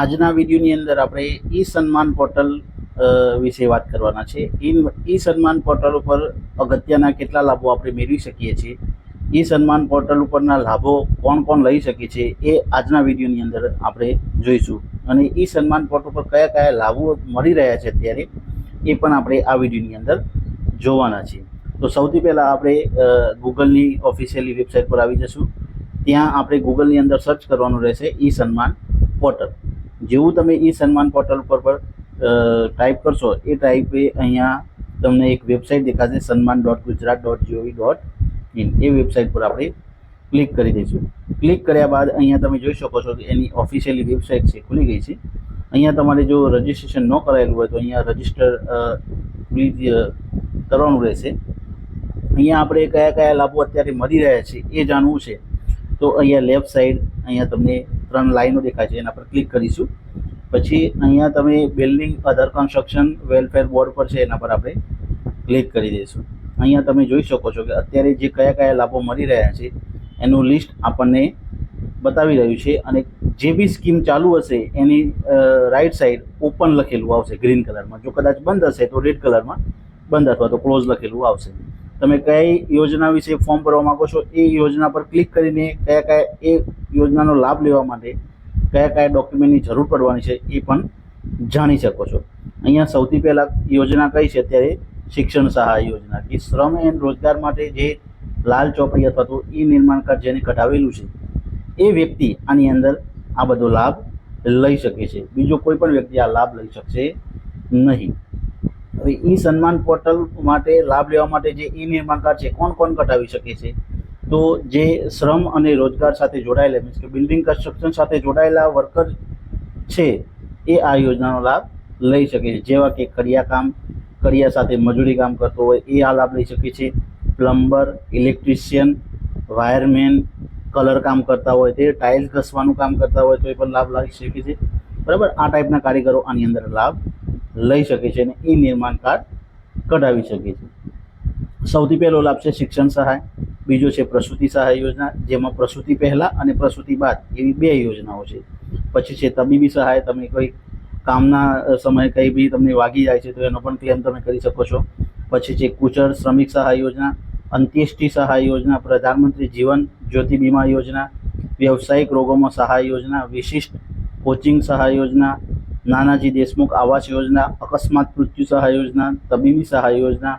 આજના વિડીયોની અંદર આપણે ઈ સન્માન પોર્ટલ વિશે વાત કરવાના છે. ઈ સન્માન પોર્ટલ ઉપર અગત્યના કેટલા લાભો આપણે મેળવી શકીએ છીએ? ઈ સન્માન પોર્ટલ ઉપરના લાભો કોણ કોણ લઈ શકે છે એ આજના વિડીયોની અંદર આપણે જોઈશું. અને ઈ સન્માન પોર્ટલ ઉપર કયા કયા લાભો મળી રહ્યા છે અત્યારે એ પણ આપણે આ વિડીયોની અંદર જોવાના છે તો સૌથી પહેલાં આપણે ગૂગલની ઓફિશિયલી વેબસાઇટ પર આવી જશું. ત્યાં આપણે ગૂગલની અંદર સર્ચ કરવાનું રહેશે ઈ સન્માન પોર્ટલ. જેવું તમે ઈ સન્માન પોર્ટલ ઉપર પર ટાઈપ કરશો, એ ટાઈપે અહીંયા તમને એક વેબસાઇટ દેખાશે, Sanman dot Gujarat dot GOV dot in. A website પર આપણે ક્લિક કરી દઈશું. ક્લિક કર્યા બાદ અહીંયા તમે જોઈ શકો છો કે એની ઓફિશિયલી વેબસાઇટ છે, ખુલી ગઈ છે. અહીંયા તમારે જો રજિસ્ટ્રેશન ન કરાયેલું હોય તો અહીંયા રજિસ્ટર કરવાનું રહેશે. અહીંયા આપણે કયા કયા લાભો અત્યારે મળી રહ્યા છે એ જાણવું છે. તો અહીંયા લેફ્ટ સાઈડ અહીંયા તમને ત્રણ લાઈનો દેખાય છે, એના પર ક્લિક કરીશું. પછી અહીંયા તમે building other construction welfare board પર છે, એના પર આપણે ક્લિક કરી દઈશું. અહીંયા તમે જોઈ શકો છો કે અત્યારે જે કયા કયા લાભો મળી રહ્યા છે, એનું લિસ્ટ આપણને બતાવી રહ્યું છે અને જે બી સ્કીમ ચાલુ હશે, એની રાઈટ સાઈડ ઓપન લખેલું આવશે ગ્રીન કલરમાં જો કદાચ બંધ હશે, તો રેડ કલરમાં બંધ અથવા તો ક્લોઝ લખેલું આવશે. તમે કઈ યોજના વિશે ફોર્મ ભરવા માંગો છો, એ યોજના પર ક્લિક કરીને કયા કયા, એ યોજનાનો લાભ લેવા માટે કયા કયા ડોક્યુમેન્ટની જરૂર પડવાની છે, એ પણ જાણી શકો છો. અહીંયા સૌથી પહેલાં યોજના કઈ છે? અત્યારે શિક્ષણ સહાય યોજના, કે શ્રમ એન્ડ રોજગાર માટે જે લાલ ચોપડી અથવા તો ઈ નિર્માણ કાર્ડ જેને કઢાવેલું છે, એ વ્યક્તિ આની અંદર આ બધો લાભ લઈ શકે છે. બીજો કોઈ પણ વ્યક્તિ આ લાભ લઈ શકશે નહીં. હવે ઈ સન્માન પોર્ટલ માટે લાભ લેવા માટે જે ઈ નિર્માણ કાર્ડ છે, કોણ કોણ કઢાવી શકે છે? તો જે શ્રમ અને રોજગાર સાથે જોડાયેલા, મીન્સ કે બિલ્ડિંગ કન્સ્ટ્રક્શન સાથે જોડાયેલા વર્કર છે, એ આ યોજનાનો લાભ લઈ શકે છે. જેવા કે કડિયા કામ, કડિયા સાથે મજૂરી કામ કરતો હોય, એ આ લાભ લઈ શકે છે. પ્લમ્બર, ઇલેક્ટ્રિશિયન, વાયરમેન, કલર કામ કરતા હોય, તે ટાઇલ્સ ઘસવાનું કામ કરતા હોય, તો એ પણ લાભ લઈ શકે છે. બરાબર? આ ટાઈપના કારીગરો આની અંદર લાભ લઈ શકે છે અને એ નિર્માણ કાર્ડ કઢાવી શકે છે. સૌથી પહેલો લાભ છે શિક્ષણ સહાય. બીજો છે પ્રસૂતિ સહાય યોજના, જેમાં પ્રસૂતિ પહેલાં અને પ્રસૂતિ બાદ એવી બે યોજનાઓ છે. પછી છે તબીબી સહાય, તમે કોઈ કામના સમયે કંઈ બી તમને વાગી જાય છે તો એનો પણ ક્લેમ તમે કરી શકો છો. પછી છે કુચળ શ્રમિક સહાય યોજના, અંત્યેષ્ટિ સહાય યોજના, પ્રધાનમંત્રી જીવન જ્યોતિ બીમા યોજના, વ્યવસાયિક રોગોમાં સહાય યોજના, વિશિષ્ટ કોચિંગ સહાય યોજના નાનાજી દેશમુખ આવાસ યોજના, અકસ્માત મૃત્યુ સહાય યોજના, તબીબી સહાય યોજના,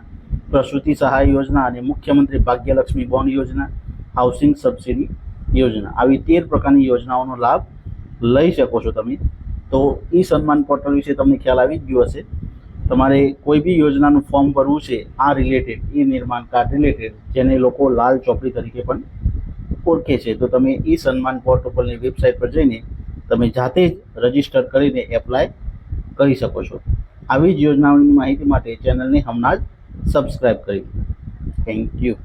પ્રસૂતિ સહાય યોજના અને મુખ્યમંત્રી ભાગ્યલક્ષ્મી બોન્ડ યોજના, હાઉસિંગ સબસિડી યોજના. આવી તેર પ્રકારની યોજનાઓનો લાભ લઈ શકો છો તમે. તો ઈ સન્માન પોર્ટલ વિશે તમને ખ્યાલ આવી જ ગયો હશે. તમારે કોઈ બી યોજનાનું ફોર્મ ભરવું છે, આ રિલેટેડ, ઈ નિર્માણ કાર્ડ રિલેટેડ, જેને લોકો લાલ ચોપડી તરીકે પણ ઓળખે છે, તો તમે ઈ સન્માન પોર્ટલની વેબસાઇટ પર જઈને તમે જાતે જ રજિસ્ટર કરીને એપ્લાય કરી શકો છો. આવી જ યોજનાઓની માહિતી માટે ચેનલને હમણાં જ સબસ્ક્રાઈબ કરી થેન્ક યુ